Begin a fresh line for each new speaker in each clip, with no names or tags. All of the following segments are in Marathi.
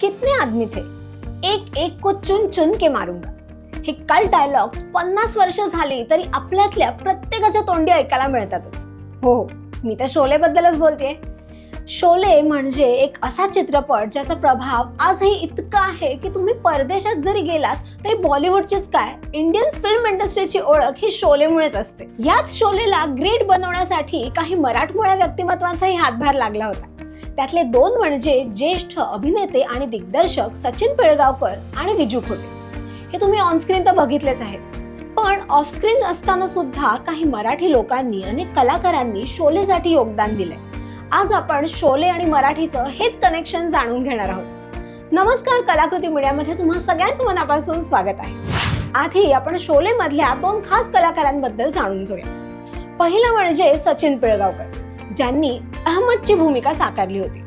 कितने आदमी थे? एक एक को चुन चुन के मारूंगा। हे कल डायलॉग्स पन्नास वर्ष झाली तरी आपल्यातल्या प्रत्येकाच्या तोंडी ऐकायला मिळतातच. हो हो मी तर शोले बद्दलच बोलते शोले म्हणजे एक असा चित्रपट ज्याचा प्रभाव आजही इतका आहे की तुम्ही परदेशात जरी गेलात तरी बॉलिवूडचीच काय? इंडियन फिल्म इंडस्ट्रीची ओळख ही शोलेमुळेच असते. याच शोलेला ग्रेट बनवण्यासाठी काही मराठमोळ्या व्यक्तिमत्वांचाही हातभार लागला होता. त्यातले दोन म्हणजे ज्येष्ठ अभिनेते आणि दिग्दर्शक सचिन पिळगावकर आणि विजू खोटे. हे तुम्ही ऑनस्क्रीन तर बघितलेच आहेत. पण ऑफस्क्रीन असताना सुद्धा काही मराठी लोकांनी अनेक कलाकारांनी शोलेसाठी योगदान दिलंय. आज आपण शोले आणि मराठीचं हेच कनेक्शन जाणून घेणार आहोत. नमस्कार कलाकृती मीडियामध्ये तुम्हा सगळ्यांच मनापासून स्वागत आहे. आधी आपण शोले मधल्या दोन खास कलाकारांबद्दल जाणून घेऊया. पहिलं म्हणजे सचिन पिळगावकर ज्यांनी अहमदची भूमिका साकारली होती.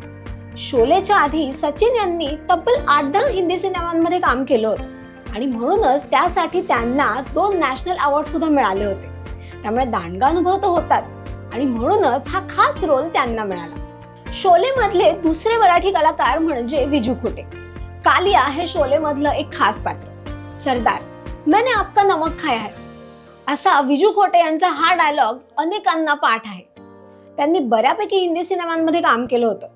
शोलेच्या आधी सचिन यांनी तब्बल आठ दहा हिंदी सिनेमांमध्ये काम केलं होतं. आणि म्हणूनच त्यासाठी त्यांना दोन नॅशनल अवॉर्ड सुद्धा मिळाले होते. त्यामुळे दांडगा अनुभव तर होताच. आणि म्हणूनच हा खास रोल त्यांना मिळाला. शोले मधले दुसरे मराठी कलाकार म्हणजे विजू खोटे. कालिया हे शोले मधलं एक खास पात्र. सरदार मैंने आपका नमक खाया है. असा विजू खोटे यांचा हा डायलॉग अनेकांना पाठ आहे. त्यांनी बऱ्यापैकी हिंदी सिनेमांमध्ये काम केलं होतं.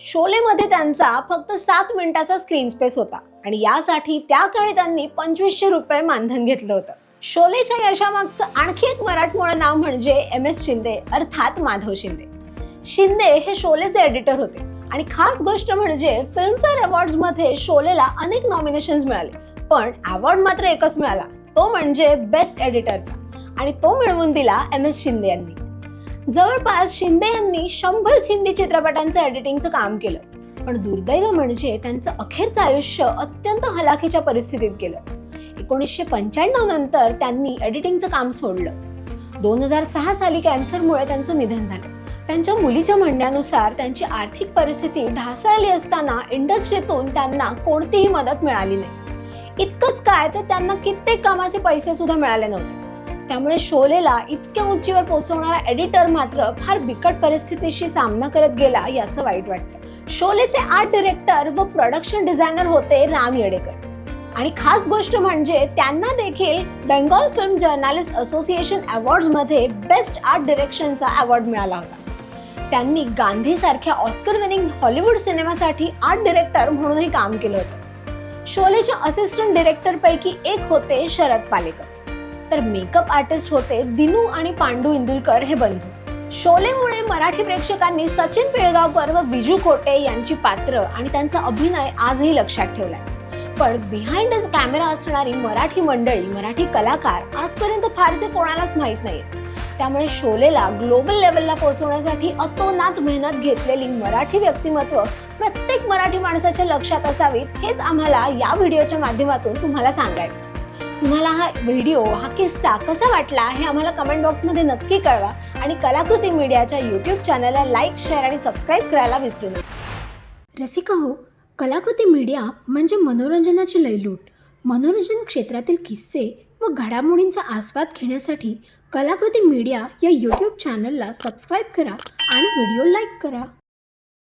शोलेमध्ये त्यांचा फक्त सात मिनिटाचा स्क्रीन स्पेस होता आणि यासाठी त्या काळी त्यांनी पंचवीसशे रुपये मानधन घेतलं होतं. शोलेच्या यशामागचं आणखी एक मराठमोळं नाव म्हणजे एम एस शिंदे अर्थात माधव शिंदे. शिंदे हे शोलेचे एडिटर होते आणि खास गोष्ट म्हणजे फिल्मफेअर अवॉर्ड्समध्ये शोलेला अनेक नॉमिनेशन्स मिळाले पण अवॉर्ड मात्र एकच मिळाला तो म्हणजे बेस्ट एडिटरचा आणि तो मिळवून दिला एम एस शिंदे यांनी. जवळपास शिंदे यांनी शंभर हिंदी चित्रपटांचं एडिटिंगचं काम केलं. पण दुर्दैव म्हणजे त्यांचं अखेरचं आयुष्य अत्यंत हलाखीच्या परिस्थितीत गेलं. एकोणीसशे पंच्याण्णव नंतर त्यांनी एडिटिंगचं काम सोडलं. दोन हजार सहा साली कॅन्सरमुळे त्यांचं निधन झालं. त्यांच्या मुलीच्या म्हणण्यानुसार त्यांची आर्थिक परिस्थिती ढासळली असताना इंडस्ट्रीतून त्यांना कोणतीही मदत मिळाली नाही. इतकंच काय तर त्यांना कित्येक कामाचे पैसे सुद्धा मिळाले नव्हते. त्यामुळे शोलेला इतक्या उंचीवर पोहोचवणारा एडिटर मात्र फार बिकट परिस्थितीशी सामना करत गेला याचं वाईट वाटतं. शोलेचे आर्ट डिरेक्टर व प्रोडक्शन डिझायनर होते राम येडेकर. आणि खास गोष्ट म्हणजे त्यांना देखील बेंगॉल फिल्म जर्नालिस्ट असोसिएशन अवॉर्ड्समध्ये बेस्ट आर्ट डिरेक्शनचा अवॉर्ड मिळाला होता. त्यांनी गांधी सारख्या ऑस्कर विनिंग हॉलिवूड सिनेमासाठी आर्ट डिरेक्टर म्हणूनही काम केलं होतं. शोलेच्या असिस्टंट डिरेक्टर पैकी एक होते शरद पालेकर. तर मेकअप आर्टिस्ट होते दिनू आणि पांडू इंदुलकर हे बंधू. शोलेमुळे मराठी प्रेक्षकांनी सचिन पिळगावकर व विजू खोटे यांची पात्र आणि त्यांचा अभिनय आजही लक्षात ठेवलाय. पण बिहाइंड द कॅमेरा असणारी मराठी मंडळी मराठी कलाकार आजपर्यंत फारसे कोणालाच माहीत नाही त्यामुळे शोलेला ग्लोबल लेवलला पोहोचवण्यासाठी अतोनात मेहनत घेतलेली मराठी व्यक्तिमत्व प्रत्येक मराठी माणसाच्या लक्षात असावीत हेच आम्हाला या व्हिडिओच्या माध्यमातून तुम्हाला सांगायचं तुम्हाला हा व्हिडिओ हा किस्सा कसा वाटला हे आम्हाला कमेंट बॉक्समध्ये नक्की कळवा. आणि कलाकृती मीडियाच्या यूट्यूब चॅनलला लाईक शेअर आणि सबस्क्राईब करायला विसरू नका. रसिका हो कलाकृती मीडिया म्हणजे मनोरंजनाची लयलूट. मनोरंजन क्षेत्रातील किस्से व घडामोडींचा आस्वाद घेण्यासाठी कलाकृती मीडिया या यूट्यूब चॅनलला सबस्क्राईब करा आणि व्हिडिओ लाईक करा.